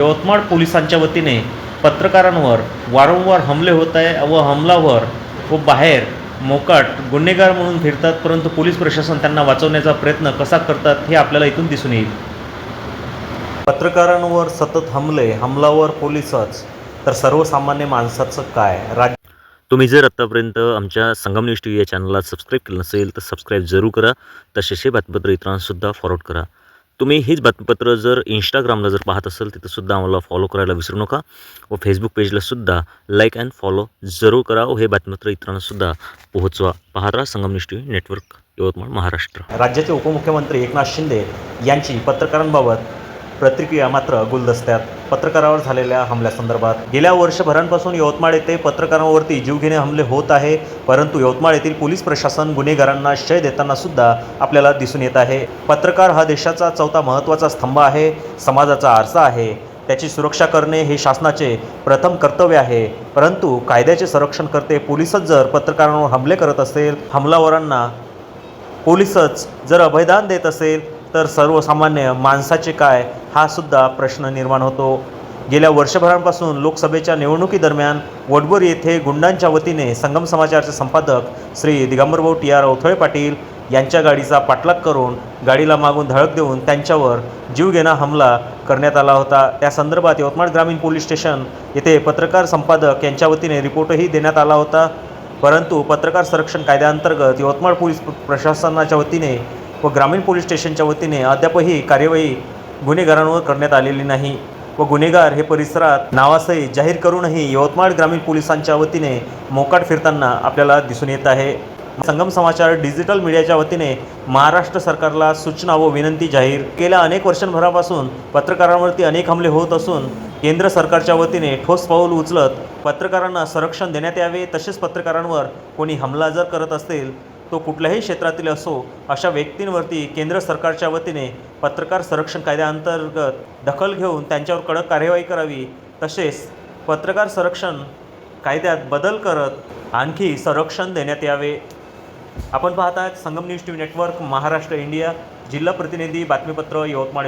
यवतमाळ पोलिसांच्या वतीने पत्रकारांवर वारंवार हमले होत आहे व हमलावर व बाहेर मोकाट गुन्हेगार म्हणून फिरतात परंतु पोलीस प्रशासन त्यांना वाचवण्याचा प्रयत्न कसा करतात हे आपल्याला इथून दिसून येईल. पत्रकारांवर सतत हमले हमलावर पोलीसच. तर सर्वसामान्य माणसाचं काय? राज तुम्ही जर आत्तापर्यंत आमच्या संगम न्यूज टी व्ही या चॅनलला सबस्क्राईब केलं नसेल तर सबस्क्राईब जरूर करा. तसेच हे बातमीपत्र इतरांसुद्धा फॉरवर्ड करा. तुम्ही हीच बातमीपत्र जर इंस्टाग्रामला जर पाहत असाल तिथंसुद्धा आम्हाला फॉलो करायला विसरू नका. व फेसबुक पेजलासुद्धा लाईक अँड फॉलो जरूर करा. व हे बातमीपत्र इतरांनासुद्धा पोहोचवा. पाहत राहा संगमनिष्ठी नेटवर्क यवतमाळ महाराष्ट्र. राज्याचे उपमुख्यमंत्री एकनाथ शिंदे यांची पत्रकारांबाबत प्रतिक्रिया मात्र गुलदस्त्यात. पत्रकारावर झालेल्या हमल्यासंदर्भात गेल्या वर्षभरांपासून यवतमाळ येथे पत्रकारांवरती जीवघेणे हमले होत आहे परंतु यवतमाळ येथील पोलीस प्रशासन गुन्हेगारांना शय देताना सुद्धा आपल्याला दिसून येत आहे. पत्रकार हा देशाचा चौथा महत्त्वाचा स्तंभ आहे समाजाचा आरसा आहे. त्याची सुरक्षा करणे हे शासनाचे प्रथम कर्तव्य आहे परंतु कायद्याचे संरक्षण करते पोलीसच जर पत्रकारांवर हमले करत असेल हमलावरांना पोलीसच जर अभयदान देत असेल तर सर्वसामान्य माणसाचे काय हा सुद्धा प्रश्न निर्माण होतो. गेल्या वर्षभरांपासून लोकसभेच्या निवडणुकीदरम्यान वडबोर येथे गुंडांच्या वतीने संगम समाचारचे संपादक श्री दिगंबरभाऊ टी आर अवथळे पाटील यांच्या गाडीचा पाठलाग करून गाडीला मागून धडक देऊन त्यांच्यावर जीवघेणा हमला करण्यात आला होता. त्या संदर्भात यवतमाळ ग्रामीण पोलीस स्टेशन येथे पत्रकार संपादक यांच्या वतीने रिपोर्टही देण्यात आला होता. परंतु पत्रकार संरक्षण कायद्याअंतर्गत यवतमाळ पोलीस प्रशासनाच्या वतीने व ग्रामीण पोलीस स्टेशनच्या वतीने अद्यापही कार्यवाही गुन्हेगारांवर करण्यात आलेली नाही व गुन्हेगार हे परिसरात नावासही जाहीर करूनही यवतमाळ ग्रामीण पोलिसांच्या वतीने मोकाट फिरताना आपल्याला दिसून येत आहे. संगम समाचार डिजिटल मीडियाच्या वतीने महाराष्ट्र सरकारला सूचना व विनंती जाहीर. गेल्या अनेक वर्षांभरापासून पत्रकारांवरती अनेक हमले होत असून केंद्र सरकारच्या वतीने ठोस पाऊल उचलत पत्रकारांना संरक्षण देण्यात यावे तसेच पत्रकारांवर कोणी हमला जर करत असेल तो कुठल्याही क्षेत्रातील असो अशा व्यक्तींवरती केंद्र सरकारच्या वतीने पत्रकार संरक्षण कायद्याअंतर्गत दखल घेऊन त्यांच्यावर कडक कार्यवाही करावी तसेच पत्रकार संरक्षण कायद्यात बदल करत आणखी संरक्षण देण्यात यावे. आपण पाहत आहात Sangam news T V network Maharashtra India. जिल्हा प्रतिनिधी बातमीपत्र यवतमाळ.